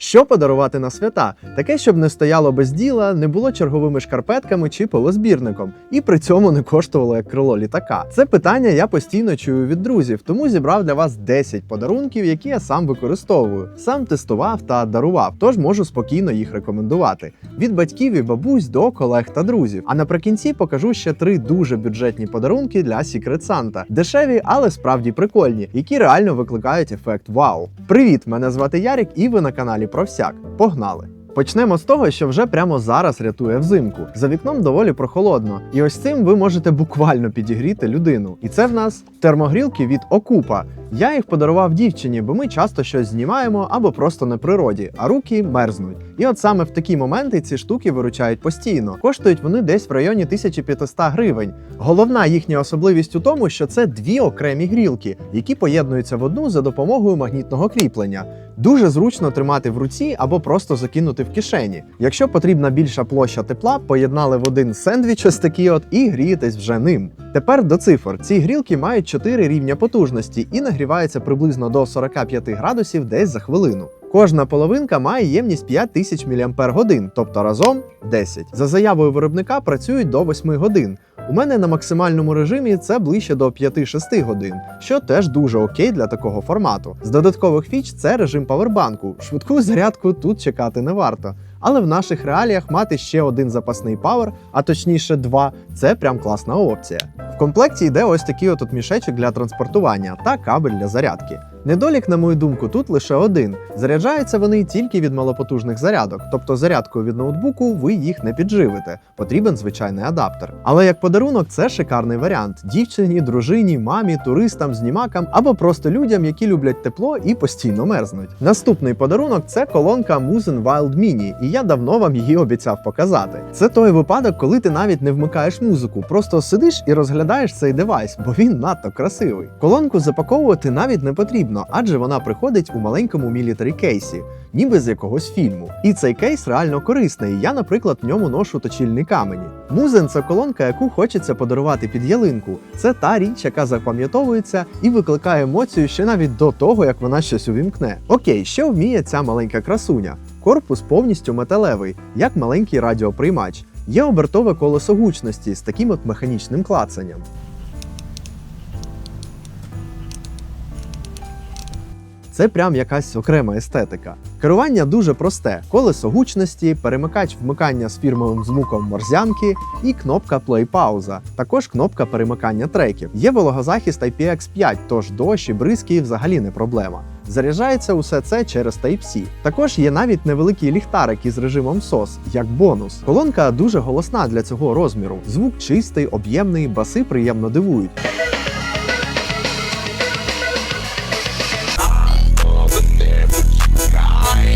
Що подарувати на свята? Таке, щоб не стояло без діла, не було черговими шкарпетками чи полозбірником, і при цьому не коштувало як крило літака. Це питання я постійно чую від друзів, тому зібрав для вас 10 подарунків, які я сам використовую, сам тестував та дарував, тож можу спокійно їх рекомендувати. Від батьків і бабусь до колег та друзів. А наприкінці покажу ще три дуже бюджетні подарунки для Secret Santa. дешеві, але справді прикольні, які реально викликають ефект вау. Привіт! Мене звати Ярік, і ви на каналі про всяк. Погнали! Почнемо з того, що вже прямо зараз рятує взимку. За вікном доволі прохолодно, і ось цим ви можете буквально підігріти людину. І це в нас термогрілки від Окупа. Я їх подарував дівчині, бо ми часто щось знімаємо або просто на природі, а руки мерзнуть. І от саме в такі моменти ці штуки виручають постійно. Коштують вони десь в районі 1500 гривень. Головна їхня особливість у тому, що це дві окремі грілки, які поєднуються в одну за допомогою магнітного кріплення. Дуже зручно тримати в руці або просто закинути в кишені. Якщо потрібна більша площа тепла, поєднали в один сендвіч ось такий от і грієтесь вже ним. Тепер до цифр. Ці грілки мають 4 рівня потужності і нагріваються приблизно до 45 градусів десь за хвилину. Кожна половинка має ємність 5000 мАч, тобто разом 10. За заявою виробника працюють до 8 годин. У мене на максимальному режимі це ближче до 5-6 годин, що теж дуже окей для такого формату. З додаткових фіч це режим павербанку. Швидку зарядку тут чекати не варто. Але в наших реаліях мати ще один запасний павер, а точніше два, це прям класна опція. В комплекті йде ось такий от мішечок для транспортування та кабель для зарядки. Недолік, на мою думку, тут лише один: заряджаються вони тільки від малопотужних зарядок, тобто зарядкою від ноутбуку ви їх не підживите. Потрібен звичайний адаптер. Але як подарунок, це шикарний варіант дівчині, дружині, мамі, туристам, знімакам або просто людям, які люблять тепло і постійно мерзнуть. Наступний подарунок це колонка Musen Wild Mini, і я давно вам її обіцяв показати. Це той випадок, коли ти навіть не вмикаєш музику, просто сидиш і розглядаєш цей девайс, бо він надто красивий. Колонку запаковувати навіть не потрібно, адже вона приходить у маленькому мілітарі кейсі, ніби з якогось фільму. І цей кейс реально корисний. Я, наприклад, в ньому ношу точильні камені. Музен це колонка, яку хочеться подарувати під ялинку. Це та річ, яка запам'ятовується і викликає емоцію ще навіть до того, як вона щось увімкне. Окей, що вміє ця маленька красуня? Корпус повністю металевий, як маленький радіоприймач. Є обертове колесо гучності з таким от механічним клацанням. Це прям якась окрема естетика. Керування дуже просте: колесо гучності, перемикач вмикання з фірмовим звуком морзянки і кнопка плей-пауза. Також кнопка перемикання треків. Є вологозахист IPX5, тож дощ і бризки взагалі не проблема. Заряджається усе це через Type-C. Також є навіть невеликий ліхтарик із режимом SOS, як бонус. Колонка дуже голосна для цього розміру. Звук чистий, об'ємний, баси приємно дивують.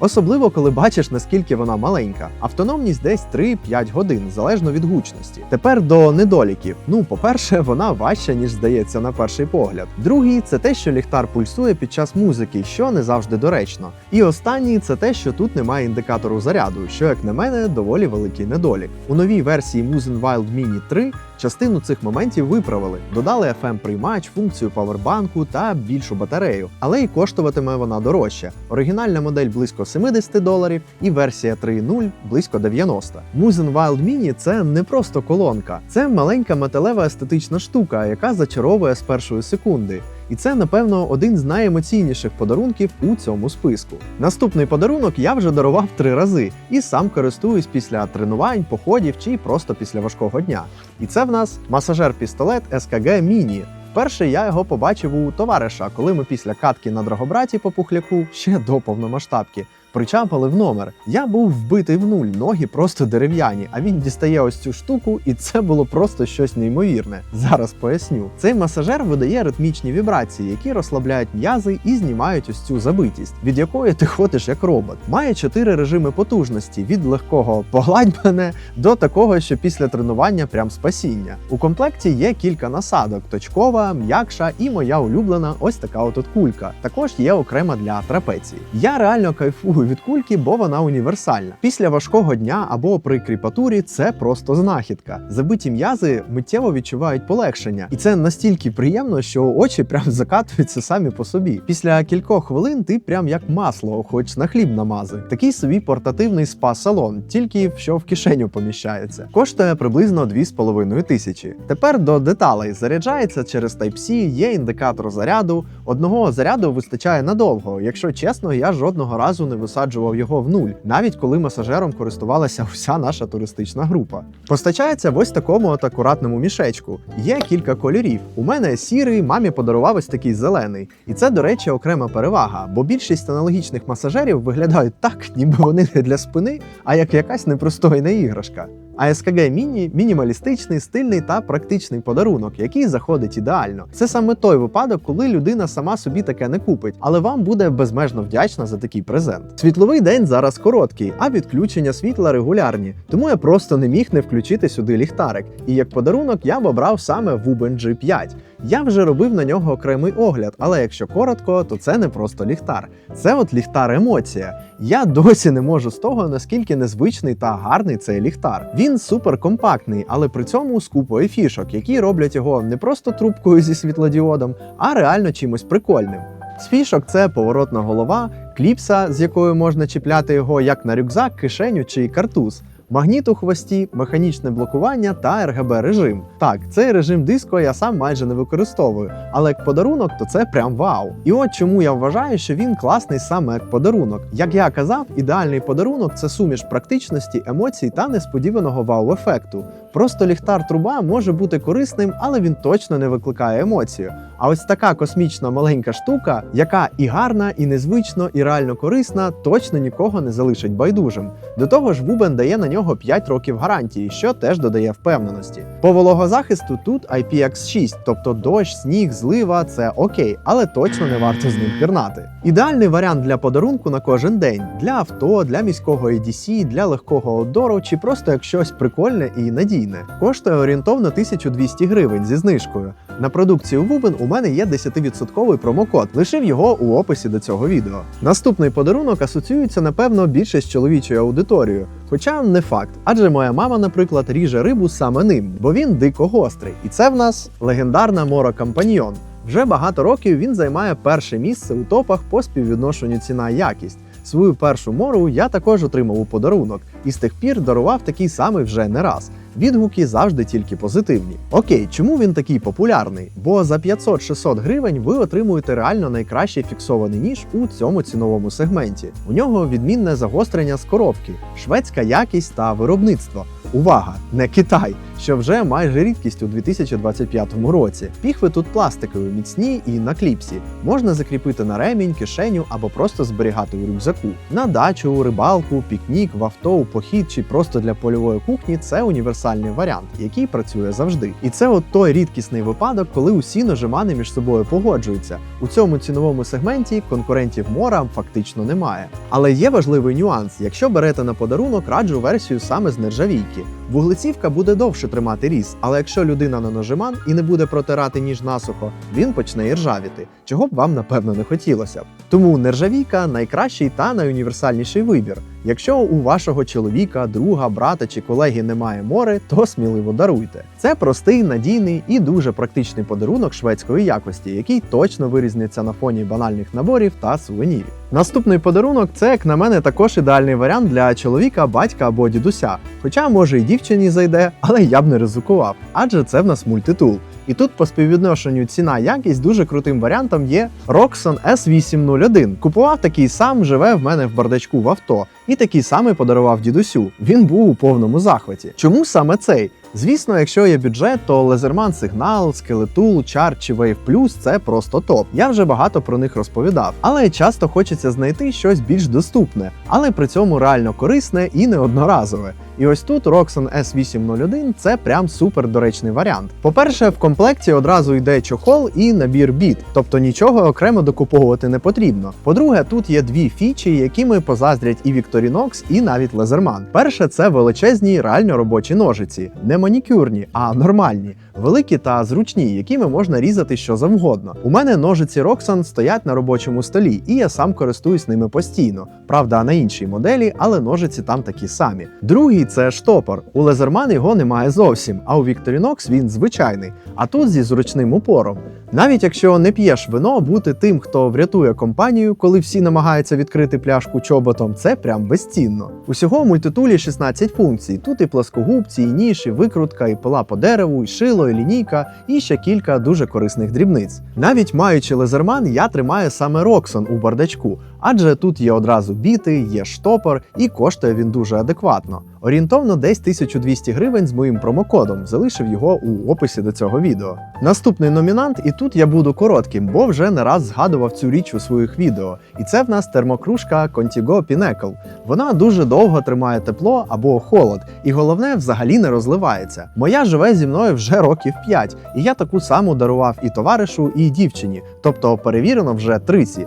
Особливо, коли бачиш, наскільки вона маленька. Автономність десь 3-5 годин, залежно від гучності. Тепер до недоліків. Ну, по-перше, вона важча, ніж здається на перший погляд. Другий це те, що ліхтар пульсує під час музики, що не завжди доречно. І останній це те, що тут немає індикатору заряду, що, як на мене, доволі великий недолік. У новій версії Musen Wild Mini 3 Частину цих моментів виправили, додали fm приймач, функцію павербанку та більшу батарею, але й коштуватиме вона дорожче. Оригінальна модель близько 70 доларів і версія 3.0 близько 90. Musen Wild Mini – це не просто колонка, це маленька металева естетична штука, яка зачаровує з першої секунди. І це, напевно, один з найемоційніших подарунків у цьому списку. Наступний подарунок я вже дарував три рази і сам користуюсь після тренувань, походів чи просто після важкого дня. І це в нас масажер-пістолет СКГ Міні. Перше я його побачив у товариша, коли ми після катки на Драгобраті по пухляку ще до повномасштабки. Причапали в номер. Я був вбитий в нуль, ноги просто дерев'яні. А він дістає ось цю штуку, і це було просто щось неймовірне. Зараз поясню. Цей масажер видає ритмічні вібрації, які розслабляють м'язи і знімають ось цю забитість, від якої ти ходиш як робот. Має чотири режими потужності: від легкого погладь мене до такого, що після тренування прям спасіння. У комплекті є кілька насадок: точкова, м'якша і моя улюблена ось така от кулька. Також є окрема для трапеції. Я реально кайфую відхилюю від кульки, бо вона універсальна. Після важкого дня або при кріпатурі це просто знахідка. Забиті м'язи миттєво відчувають полегшення, і це настільки приємно, що очі прям закатуються самі по собі. Після кількох хвилин ти прям як масло, хоч на хліб намази. Такий собі портативний спа-салон, тільки що в кишеню поміщається. Коштує приблизно 2,5 тисячі. Тепер до деталей заряджається через Type-C, є індикатор заряду. Одного заряду вистачає надовго. Якщо чесно, я жодного разу не висаджував його в нуль, навіть коли масажером користувалася вся наша туристична група. Постачається в ось такому от акуратному мішечку. Є кілька кольорів. У мене сірий, мамі подарував ось такий зелений. І це, до речі, окрема перевага, бо більшість аналогічних масажерів виглядають так, ніби вони не для спини, а як якась непристойна іграшка. А СКГ Міні мінімалістичний, стильний та практичний подарунок, який заходить ідеально. Це саме той випадок, коли людина сама собі таке не купить, але вам буде безмежно вдячна за такий презент. Світловий день зараз короткий, а відключення світла регулярні. Тому я просто не міг не включити сюди ліхтарик. І як подарунок я б обрав саме Wuben G5. Я вже робив на нього окремий огляд, але якщо коротко, то це не просто ліхтар. Це от ліхтар емоція. Я досі не можу з того, наскільки незвичний та гарний цей ліхтар. Він суперкомпактний, але при цьому з купою фішок, які роблять його не просто трубкою зі світлодіодом, а реально чимось прикольним. З фішок це поворотна голова, кліпса, з якою можна чіпляти його як на рюкзак, кишеню чи картуз. Магніт у хвості, механічне блокування та RGB режим. Так, цей режим диско я сам майже не використовую, але як подарунок, то це прям вау. І от чому я вважаю, що він класний саме як подарунок. Як я казав, ідеальний подарунок це суміш практичності, емоцій та несподіваного вау-ефекту. Просто ліхтар труба може бути корисним, але він точно не викликає емоцію. А ось така космічна маленька штука, яка і гарна, і незвично, і реально корисна, точно нікого не залишить байдужим. До того ж, Вубен дає на нього 5 років гарантії, що теж додає впевненості. По вологозахисту тут IPX6, тобто дощ, сніг, злива це окей, але точно не варто з ним пірнати. Ідеальний варіант для подарунку на кожен день для авто, для міського EDC, для легкого одору чи просто як щось прикольне і надійне. Коштує орієнтовно 1200 гривень зі знижкою. На продукцію Вубен у мене є 10% промокод. Лишив його у описі до цього відео. Наступний подарунок асоціюється, напевно, більше з чоловічою аудиторією. Хоча не факт, адже моя мама, наприклад, ріже рибу саме ним, бо він дико гострий. І це в нас легендарна Мора Компаньйон. Вже багато років він займає перше місце у топах по співвідношенню ціна-якість. Свою першу мору я також отримав у подарунок і з тих пір дарував такий самий вже не раз. Відгуки завжди тільки позитивні. Окей, чому він такий популярний? Бо за 500-600 гривень ви отримуєте реально найкращий фіксований ніж у цьому ціновому сегменті. У нього відмінне загострення з коробки, шведська якість та виробництво. Увага! Не Китай, що вже майже рідкість у 2025 році. Піхви тут пластикові, міцні і на кліпсі. Можна закріпити на ремінь, кишеню або просто зберігати у рюкзаку. На дачу, рибалку, пікнік, в авто, у похід чи просто для польової кухні це універсальний варіант, який працює завжди. І це от той рідкісний випадок, коли усі ножимани між собою погоджуються. У цьому ціновому сегменті конкурентів мора фактично немає. Але є важливий нюанс: якщо берете на подарунок, раджу версію саме з нержавійки. Вуглецівка буде довше тримати різ, але якщо людина на ножиман і не буде протирати ніж насухо, він почне іржавіти, чого б вам напевно не хотілося. Тому нержавійка найкращий та найуніверсальніший вибір. Якщо у вашого чоловіка, друга, брата чи колеги немає мори, то сміливо даруйте. Це простий, надійний і дуже практичний подарунок шведської якості, який точно вирізниться на фоні банальних наборів та сувенірів. Наступний подарунок це, як на мене, також ідеальний варіант для чоловіка, батька або дідуся. Хоча, може, і дівчині зайде, але я б не ризикував, адже це в нас мультитул. І тут по співвідношенню ціна якість дуже крутим варіантом є Roxxon S801. Купував такий сам, живе в мене в бардачку в авто, і такий самий подарував дідусю. Він був у повному захваті. Чому саме цей? Звісно, якщо є бюджет, то Лезерман Сигнал, Скелетул, Чар чи Wave Plus – це просто топ. Я вже багато про них розповідав, але часто хочеться знайти щось більш доступне, але при цьому реально корисне і неодноразове. І ось тут Roxon S801 це прям супер доречний варіант. По-перше, в комплекті одразу йде чохол і набір біт, тобто нічого окремо докуповувати не потрібно. По-друге, тут є дві фічі, якими позаздрять і Victorinox, і навіть Лазерман. Перше, це величезні реально робочі ножиці, не манікюрні, а нормальні, великі та зручні, якими можна різати що завгодно. У мене ножиці Roxan стоять на робочому столі, і я сам користуюсь ними постійно. Правда, на іншій моделі, але ножиці там такі самі. Другий це штопор. У Лезерман його немає зовсім, а у Victorinox він звичайний, а тут зі зручним упором. Навіть якщо не п'єш вино, бути тим, хто врятує компанію, коли всі намагаються відкрити пляшку чоботом, це прям безцінно. Усього в мультитулі 16 функцій. Тут і пласкогубці, і ніж, і викрутка, і пила по дереву, і шило, і лінійка, і ще кілька дуже корисних дрібниць. Навіть маючи лезерман, я тримаю саме Роксон у бардачку, адже тут є одразу біти, є штопор, і коштує він дуже адекватно. Орієнтовно десь 1200 гривень з моїм промокодом. Залишив його у описі до цього відео. Наступний номінант, і тут я буду коротким, бо вже не раз згадував цю річ у своїх відео. І це в нас термокружка Contigo Pinnacle. Вона дуже довго тримає тепло або холод, і головне, взагалі не розливається. Моя живе зі мною вже років 5, і я таку саму дарував і товаришу, і дівчині, тобто перевірено вже тричі.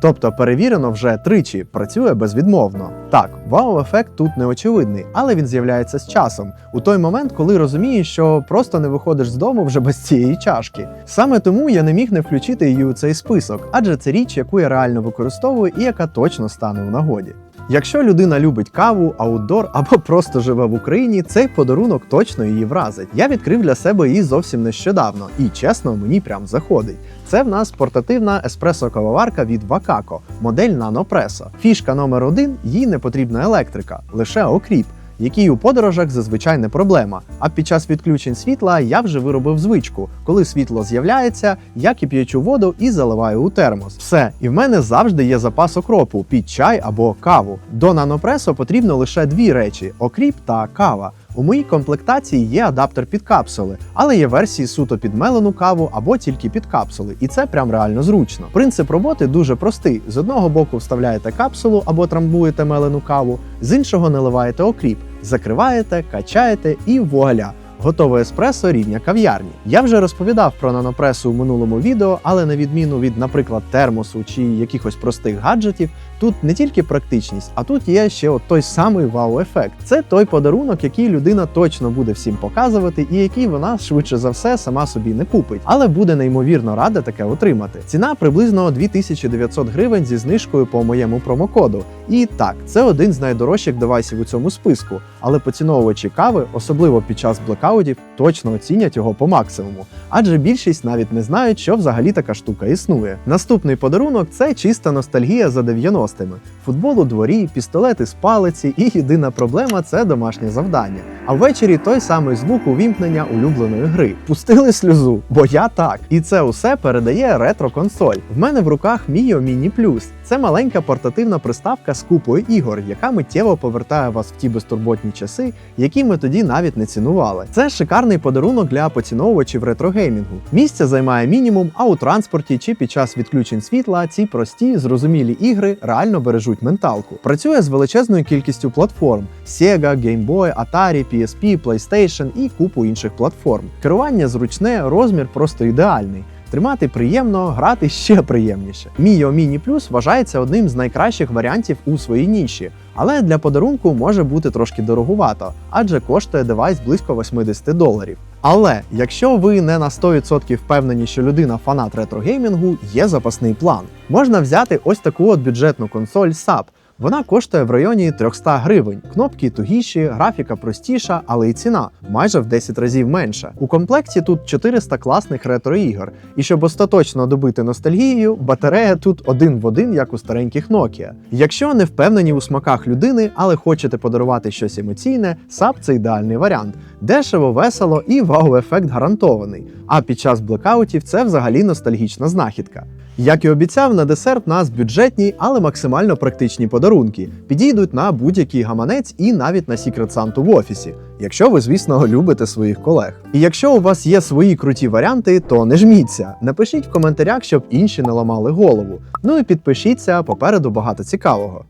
Тобто перевірено вже тричі, працює безвідмовно. Так, вау-ефект тут не очевидний, але він з'являється з часом, у той момент, коли розумієш, що просто не виходиш з дому вже без цієї чашки. Саме тому я не міг не включити її у цей список, адже це річ, яку я реально використовую і яка точно стане у нагоді. Якщо людина любить каву, аутдор або просто живе в Україні, цей подарунок точно її вразить. Я відкрив для себе її зовсім нещодавно, і чесно, мені прям заходить. Це в нас портативна еспресо-кавоварка від Вакако, модель NanoPresso. Фішка номер один їй не потрібна електрика, лише окріп. Який у подорожах зазвичай не проблема. А під час відключень світла я вже виробив звичку. Коли світло з'являється, я кип'ячу воду і заливаю у термос. Все, і в мене завжди є запас окропу під чай або каву. До нанопресо потрібно лише дві речі: окріп та кава. У моїй комплектації є адаптер під капсули, але є версії суто під мелену каву або тільки під капсули, і це прям реально зручно. Принцип роботи дуже простий: з одного боку вставляєте капсулу або трамбуєте мелену каву, з іншого наливаєте окріп, закриваєте, качаєте і вуаля. Готове еспресо рівня кав'ярні. Я вже розповідав про нанопресу у минулому відео, але на відміну від, наприклад, термосу чи якихось простих гаджетів, тут не тільки практичність, а тут є ще от той самий вау-ефект. Це той подарунок, який людина точно буде всім показувати, і який вона швидше за все сама собі не купить, але буде неймовірно рада таке отримати. Ціна приблизно 2900 гривень зі знижкою по моєму промокоду. І так, це один з найдорожчих девайсів у цьому списку, але поціновувачі кави, особливо під час блекаутів, точно оцінять його по максимуму, адже більшість навіть не знають, що взагалі така штука існує. Наступний подарунок це чиста ностальгія за 90-ми. Футбол у дворі, пістолети з палиці, і єдина проблема це домашнє завдання. А ввечері той самий звук увімкнення улюбленої гри. Пустили сльозу, бо я так. І це усе передає ретро-консоль. В мене в руках Mio Plus. Це маленька портативна приставка з купою ігор, яка миттєво повертає вас в ті безтурботні часи, які ми тоді навіть не цінували. Це шикарний подарунок для поціновувачів ретрогеймінгу. Місця займає мінімум, а у транспорті чи під час відключень світла ці прості, зрозумілі ігри реально бережуть менталку. Працює з величезною кількістю платформ: Sega, Game Boy, Atari, PSP, PlayStation і купу інших платформ. Керування зручне, розмір просто ідеальний. Тримати приємно, грати ще приємніше. Mio Mini Plus вважається одним з найкращих варіантів у своїй ніші, але для подарунку може бути трошки дорогувато, адже коштує девайс близько 80 доларів. Але якщо ви не на 100% впевнені, що людина фанат ретрогеймінгу, є запасний план. Можна взяти ось таку от бюджетну консоль SAP. Вона коштує в районі 300 гривень. Кнопки тугіші, графіка простіша, але і ціна майже в 10 разів менша. У комплекті тут 400 класних ретро-ігор. І щоб остаточно добити ностальгію, батарея тут один в один, як у стареньких Nokia. Якщо не впевнені у смаках людини, але хочете подарувати щось емоційне, SAP – це ідеальний варіант. Дешево, весело і вау-ефект гарантований. А під час блекаутів це взагалі ностальгічна знахідка. Як і обіцяв, на десерт нас бюджетні, але максимально практичні подарунки. Підійдуть на будь-який гаманець і навіть на Secret в офісі, якщо ви, звісно, любите своїх колег. І якщо у вас є свої круті варіанти, то не жміться. Напишіть в коментарях, щоб інші не ламали голову. Ну і підпишіться, попереду багато цікавого.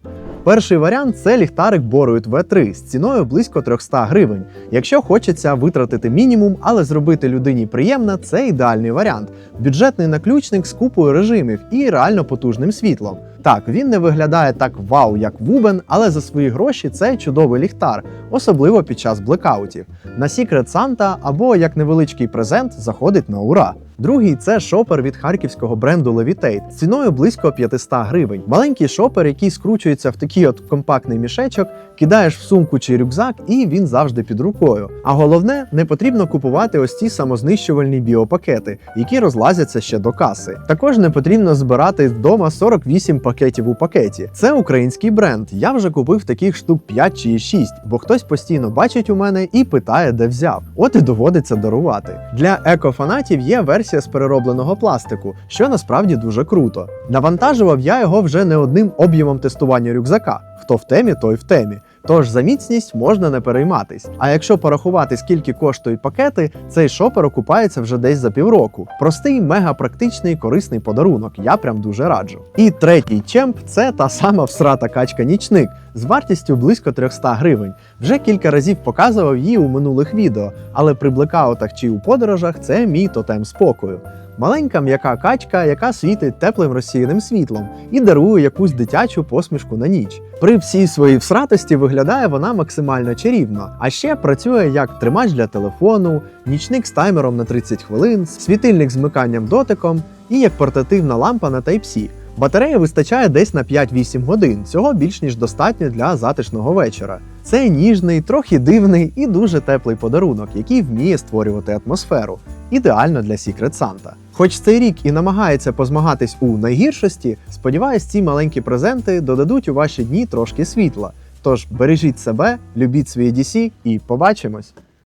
Перший варіант це ліхтарик Boruit V3 з ціною близько 300 гривень. Якщо хочеться витратити мінімум, але зробити людині приємно, це ідеальний варіант. Бюджетний наключник з купою режимів і реально потужним світлом. Так, він не виглядає так вау, як Вубен, але за свої гроші це чудовий ліхтар, особливо під час блекаутів. На Secret Santa або як невеличкий презент заходить на ура. Другий це шопер від харківського бренду Levitate з ціною близько 500 гривень. Маленький шопер, який скручується в такий от компактний мішечок, кидаєш в сумку чи рюкзак, і він завжди під рукою. А головне, не потрібно купувати ось ці самознищувальні біопакети, які розлазяться ще до каси. Також не потрібно збирати вдома 48 пакетів у пакеті. Це український бренд. Я вже купив таких штук 5 чи 6, бо хтось постійно бачить у мене і питає, де взяв. От і доводиться дарувати. Для екофанатів є з переробленого пластику, що насправді дуже круто. Навантажував я його вже не одним об'ємом тестування рюкзака. Хто в темі, той в темі. Тож за міцність можна не перейматись. А якщо порахувати, скільки коштують пакети, цей шопер окупається вже десь за півроку. Простий, мега практичний, корисний подарунок. Я прям дуже раджу. І третій чемп це та сама всрата качка нічник з вартістю близько 300 гривень. Вже кілька разів показував її у минулих відео, але при блекаутах чи у подорожах це мій тотем спокою. Маленька м'яка качка, яка світить теплим розсіяним світлом і дарує якусь дитячу посмішку на ніч. При всій своїй всратості виглядає вона максимально чарівно, а ще працює як тримач для телефону, нічник з таймером на 30 хвилин, світильник з миканням дотиком і як портативна лампа на Type-C. Батареї вистачає десь на 5-8 годин. Цього більш ніж достатньо для затишного вечора. Це ніжний, трохи дивний і дуже теплий подарунок, який вміє створювати атмосферу. Ідеально для Secret Santa. Хоч цей рік і намагається позмагатись у найгіршості, сподіваюсь, ці маленькі презенти додадуть у ваші дні трошки світла. Тож бережіть себе, любіть свої DC і побачимось!